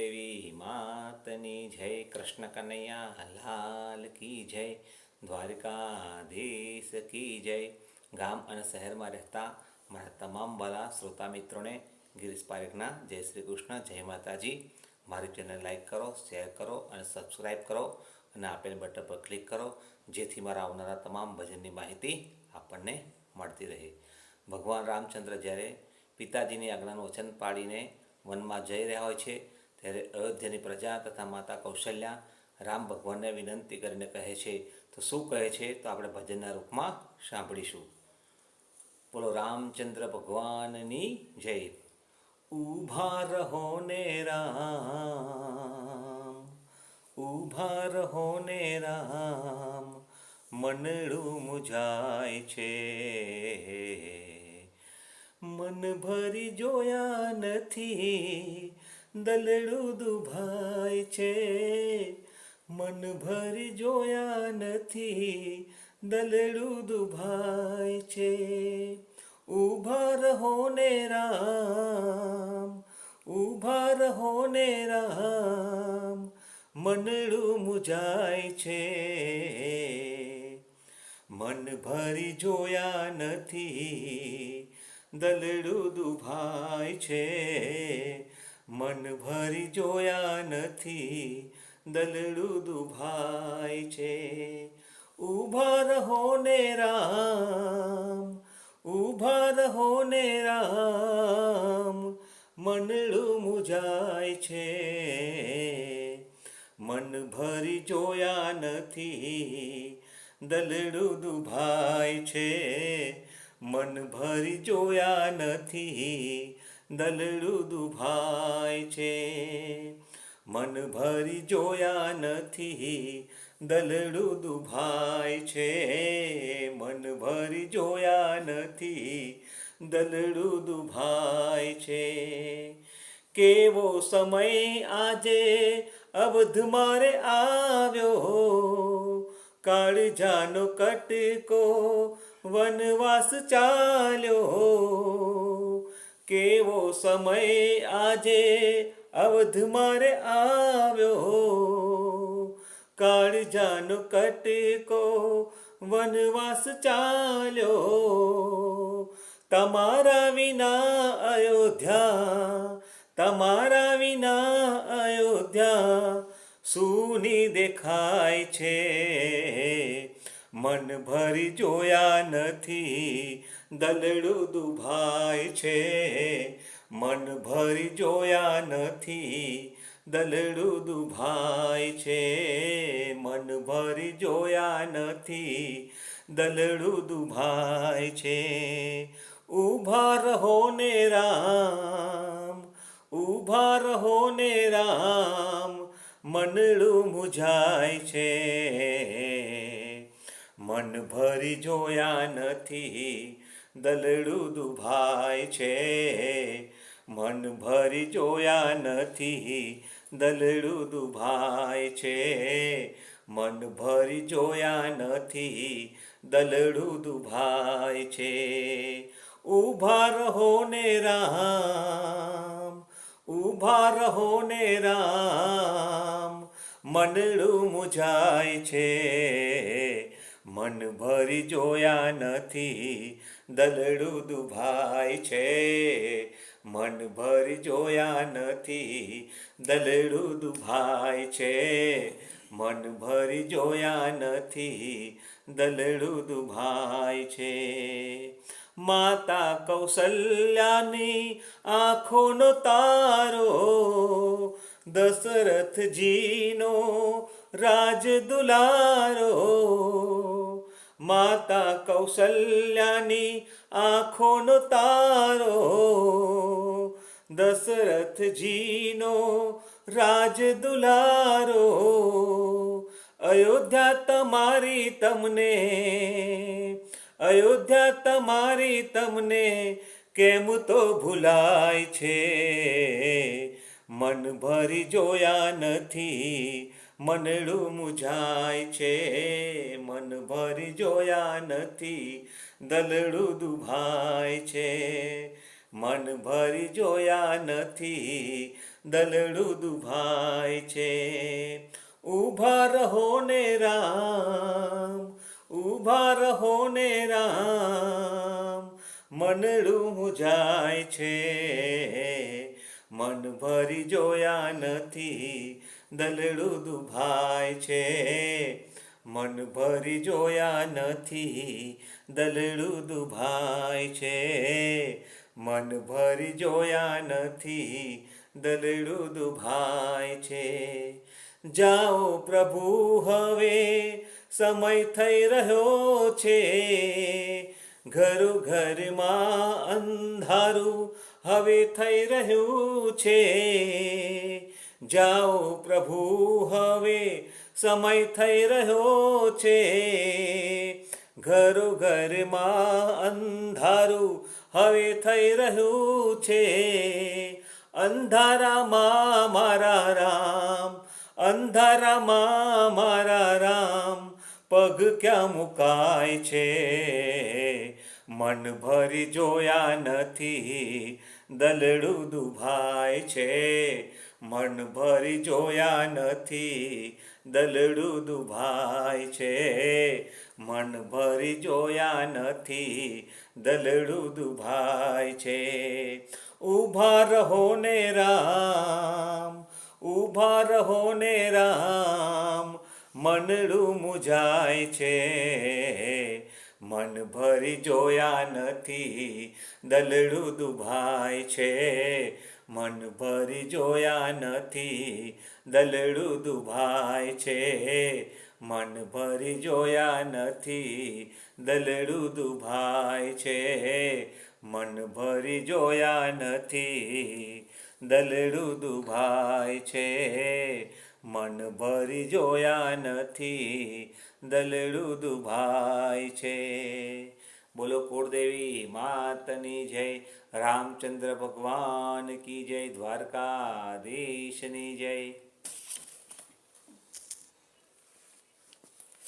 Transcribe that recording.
દેવી માતની જય કૃષ્ણ કનૈયા લાલ કી જય દ્વારકાધીશ કી જય ગામ અને શહેરમાં રહેતા મારા તમામ વાલા શ્રોતા મિત્રોને ગિરીશ પારેખના જય શ્રી કૃષ્ણ જય માતાજી મારી ચેનલ લાઈક કરો શેર કરો અને સબસ્ક્રાઈબ કરો અને આપેલ બટન પર ક્લિક કરો જેથી મારા આવનારા તમામ ભજનની માહિતી આપણને મળતી રહે ભગવાન રામચંદ્ર જ્યારે પિતાજીની આજ્ઞાનું વચન પાડીને વનમાં જઈ રહ્યા હોય છે ત્યારે અયોધ્યાની પ્રજા તથા માતા કૌશલ્યા રામ ભગવાનને વિનંતી કરીને કહે છે, તો શું કહે છે? તો આપણે ભજનના રૂપમાં સાંભળીશું. બોલો, રામચંદ્ર ભગવાનની જય. ઊભા રહો ને રામ, ઊભા રહો ને રામ, મનડું મુજાય છે. મન ભરી જોયા નથી દલડું દુભાય છે. મન ભરી જોયા નથી દલડું દુભાય છે. ઊભા રહો ને રામ, ઊભા રહો ને રામ, મનડું મુજાય છે. મન ભરી જોયા નથી દલડું દુભાય છે. મન ભરી જોયા નથી, દલડું દુભાય છે. ઊભા રહો ને રામ, ઊભા રહો ને રામ મનડું મુજાય છે. મન ભરી જોયા નથી, દલડું દુભાય છે. મન ભરી જોયા નથી દલડું દુભાય છે. મન ભરી જોયા નથી. દલડું દુભાય છે. મન ભરી જોયા નથી. દલડું દુભાય છે. કેવો સમય આજે? અવધ મારે આવ્યો. કાળજાનો કટકો વનવાસ ચાલ્યો. કેવો સમય આજે? અવધ મારે આવ્યો કાળજાનો કટકો વનવાસ ચાલ્યો તમારા વિના અયોધ્યા, તમારા વિના અયોધ્યા સૂની દેખાય છે. મન ભરી જોયા નથી દલડું દુભાય છે. મન ભરી જોયા નથી દલડું દુભાય છે. મન ભરી જોયા નથી દલડું દુભાય છે. ઊભા રહો ને રામ, ઊભા રહો ને રામ, મનડું મુજાય છે. મન ભરી જોયા નથી દલડું દુભાય છે. મન ભરી જોયા નથી દલડું દુભાય છે. મન ભરી જોયા નથી દલડું દુભાય છે. ઊભા રહો ને રામ, ઊભા રહો ને રામ, મનડું મુજાય છે. મન ભરી જોયા નથી. દલડું દુભાય છે. મન ભરી જોયા નથી. દલડું દુભાય છે. મન ભરી જોયા નથી. દલડું દુભાય છે. માતા કૌશલ્યાની આંખોનો તારો, દશરથજીનો રાજ દુલારો. માતા કૌશલ્યાની આંખોનો તારો, દશરથજીનો રાજ દુલારો અયોધ્યા તમારી તમને, અયોધ્યા તમારી તમને કેમ તો ભૂલાય છે? મન ભરી જોયા નથી મનડું મુજાય છે. મન ભરી જોયા નથી, દલડું દુભાય છે. મન ભરી જોયા નથી, દલડું દુભાય છે. ઊભા રહો ને રામ, ઊભા રહો ને રામ, મનડું મુજાય છે. મન ભરી જોયા નથી, દલડું દુભાય છે. મન ભરી જોયા નથી, દલડું દુભાય છે. મન ભરી જોયા નથી, દલડું દુભાય છે. જાઓ પ્રભુ, હવે સમય થઈ રહ્યો છે. ઘરું ઘરમાં અંધારું હવે થઈ રહ્યું છે. જાઓ પ્રભુ, હવે સમય થઈ રહ્યો છે. ઘરો ઘરમાં અંધારું હવે થઈ રહ્યું છે. અંધારામાં મારા રામ, અંધારામાં મારા રામ, પગ ક્યાં મુકાય છે? મન ભરી જોયા નથી, દલડું દુભાય છે. મન ભરી જોયા નથી, દલડું દુભાય છે. મન ભરી જોયા નથી, દલડું દુભાય છે. ઊભા રહો ને રામ, ઊભા રહો ને રામ, મનડું મુજાય છે. મન ભરી જોયા નથી, દલડું દુભાય છે. મન ભરી જોયા નથી, દલડું દુભાય છે. મન ભરી જોયા નથી, દલડું દુભાય છે. મન ભરી જોયા નથી, દલડું દુભાય છે. મન ભરી જોયા નથી, દલડું દુભાય છે. બોલો કુળદેવી માતની જય, રામચંદ્ર ભગવાન કી જય, દ્વારકાધીશની જય.